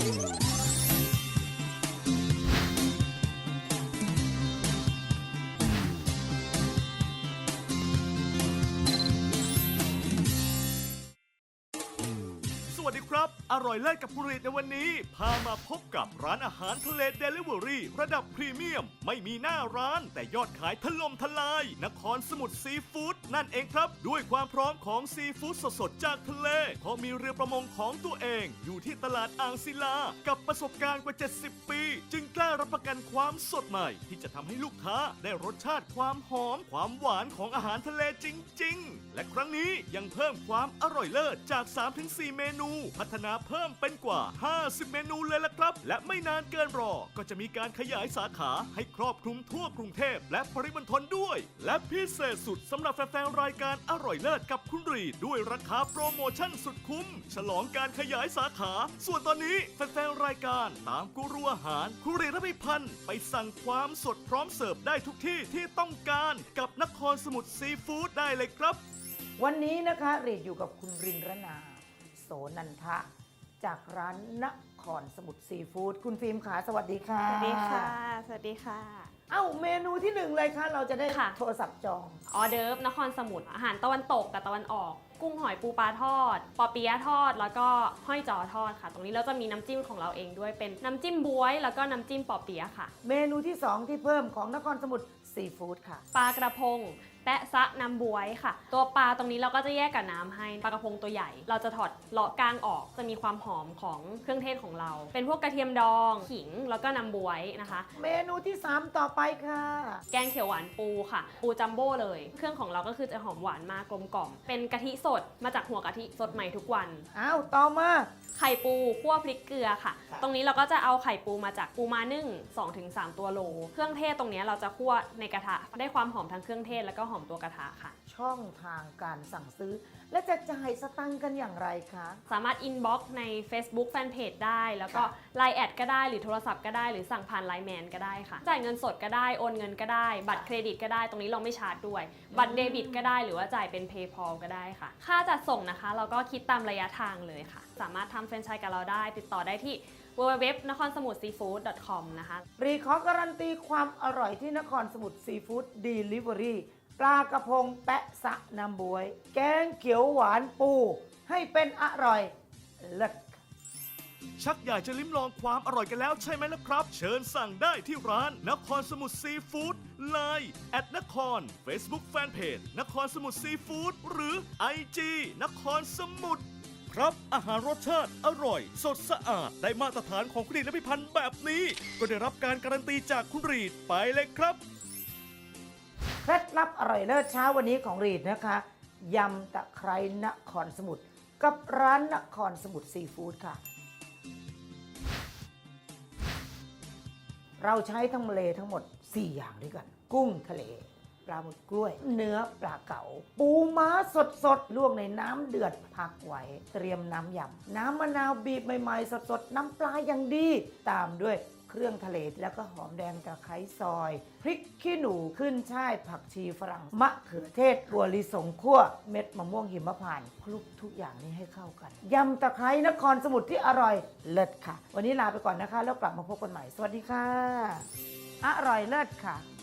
ส อร่อยเลิศกับผู้รีดในวันนี้ พามาพบกับร้านอาหารทะเลเดลิเวอรี่ระดับพรีเมียม ไม่มีหน้าร้านแต่ยอดขายถล่มทลาย นครสมุทรซีฟู้ดนั่นเองครับ ด้วยความพร้อมของซีฟู้ดสดๆ จากทะเล เพราะมีเรือประมงของตัวเอง อยู่ที่ตลาดอ่างศิลา กับประสบการณ์กว่า 70 ปี จึงกล้ารับประกันความสดใหม่ ที่จะทำให้ลูกค้าได้รสชาติความหอม ความหวานของอาหารทะเลจริง ๆ และครั้งนี้ยังเพิ่มความอร่อยเลิศจาก 3-4 เมนู พัฒนาเพิ่มเป็นกว่า 50 เมนูเลยละครับ และไม่นานเกินรอ ก็จะมีการขยายสาขาให้ครอบคลุมทั่วกรุงเทพและปริมณฑลด้วย และพิเศษสุดสำหรับแฟนๆรายการอร่อยเลิศกับคุณรีด้วยราคาโปรโมชั่นสุดคุ้ม ฉลองการขยายสาขา ส่วนตอนนี้แฟนๆรายการตามกูรูอาหารคุณรีดและพิพันธ์ไปสั่งความสดพร้อมเสิร์ฟได้ทุกที่ที่ต้องการกับนครสมุทรซีฟู้ดได้เลยครับวันนี้นะคะเรดอยู่กับคุณรินรนา โสนันทะ จากร้านนครสมุทรซีฟู้ดคุณฟิล์มขาสวัสดีค่ะ สวัสดีค่ะ สวัสดีค่ะ เอ้าเมนูที่หนึ่งเลยค่ะ เราจะได้ค่ะ โทรศัพท์จอง ออเดิร์ฟนครสมุทรอาหารตะวันตกกับตะวันออก กุ้งหอยปูปลาทอด ปอเปี๊ยะทอด แล้วก็ห้อยจอทอดค่ะ ตรงนี้เราจะมีน้ำจิ้มของเราเองด้วยเป็นน้ำจิ้มบวย แล้วก็น้ำจิ้มปอเปี๊ยะค่ะ เมนูที่สองที่เพิ่มของนครสมุทรซีฟู้ดค่ะ ปลากระพงแปะซะน้ำบวยค่ะ ตัวปลาตรงนี้เราก็จะแยกกับน้ำให้ปลากระพงตัวใหญ่ เราจะถอดเลาะกลางออกจะมีความหอมของเครื่องเทศของเรา เป็นพวกกระเทียมดองขิงแล้วก็น้ำบวยนะคะ เมนูที่สามต่อไปค่ะ แกงเขียวหวานปูค่ะ ปูจัมโบ้เลย เครื่องของเราก็คือจะหอมหวานมากกลมกล่อม เป็นกะทิสดมาจากหัวกะทิสดใหม่ทุกวัน อ้าว ต่อมา ไข่ปูคั่วพริกเกลือค่ะค่ะ ตรงนี้เราก็จะเอาไข่ปูมาจากปูมานึ่ง 2-3 ตัวโล เครื่องเทศตรงนี้เราจะคั่วในกระทะ ได้ความหอมทั้งเครื่องเทศแล้วก็หอมตัวกระทะค่ะ ช่องทางการสั่งซื้อ และจะจ่ายสตังค์กันอย่างไรคะ สามารถอินบ็อกซ์ใน Facebook Fanpage ได้ แล้วก็ค่ะ Line แอดก็ได้หรือโทรศัพท์ก็ได้หรือสั่งผ่านไลน์แมนก็ได้ค่ะ จ่ายเงินสดก็ได้โอนเงินก็ได้ บัตรเครดิตก็ได้ตรงนี้เราไม่ชาร์จด้วย บัตรเดบิตก็ได้หรือว่าจ่ายเป็น PayPal ก็ได้ค่ะ ค่าจัดส่งนะคะ เราก็คิดตามระยะทางเลยค่ะ สามารถทำแฟรนไชส์กับเราได้ ติดต่อได้ที่ www นครสมุทร seafood com นะคะ รีขอการันตีความอร่อยที่นครสมุทรซีฟู้ดเดลิเวอรี่ปลากระพงแปะสะน้ำบวย แกงเขียวหวานปู ให้เป็นอร่อยเลิศ ชักอยากจะลิ้มลองความอร่อยกันแล้วใช่ไหมล่ะครับ เชิญสั่งได้ที่ร้านนครสมุทรซีฟู้ดไลน์แอดนคร Facebook Fanpage นครสมุทรซีฟู้ดหรือ IG นครสมุทร ครับ อาหารรสชาติอร่อย สดสะอาด ได้มาตรฐานของคุณรีดและพิพันธ์แบบนี้ ก็ได้รับการการันตีจากคุณรีดไปเลยครับ เคล็ดลับอร่อยเลิศเช้าวันนี้ของรีดนะคะยำตะไคร้นครสมุทรกับร้านนครสมุทรซีฟู้ดค่ะ เราใช้ทั้งทะเลทั้งหมด 4 อย่างด้วยกัน กุ้งทะเล ลาหมึกกล้วย เนื้อปลาเก๋าปูม้าสดสดๆลวกในน้ำเดือดพักไว้ เตรียมน้ำยำน้ำมะนาวบีบใหม่ๆ สดๆน้ำปลาอย่างดี ตามด้วยเครื่องทะเลแล้วก็หอมแดงตะไคร้ซอย พริกขี้หนูขึ้นช่ายผักชีฝรั่ง มะเขือเทศถั่วลิสงคั่ว เม็ดมะม่วงหิมพานต์คลุกทุกอย่างนี้ให้เข้ากันยำตะไคร้นครสมุทรที่อร่อยเลิศค่ะ วันนี้ลาไปก่อนนะคะ แล้วกลับมาพบกันใหม่ สวัสดีค่ะ อร่อยเลิศค่ะ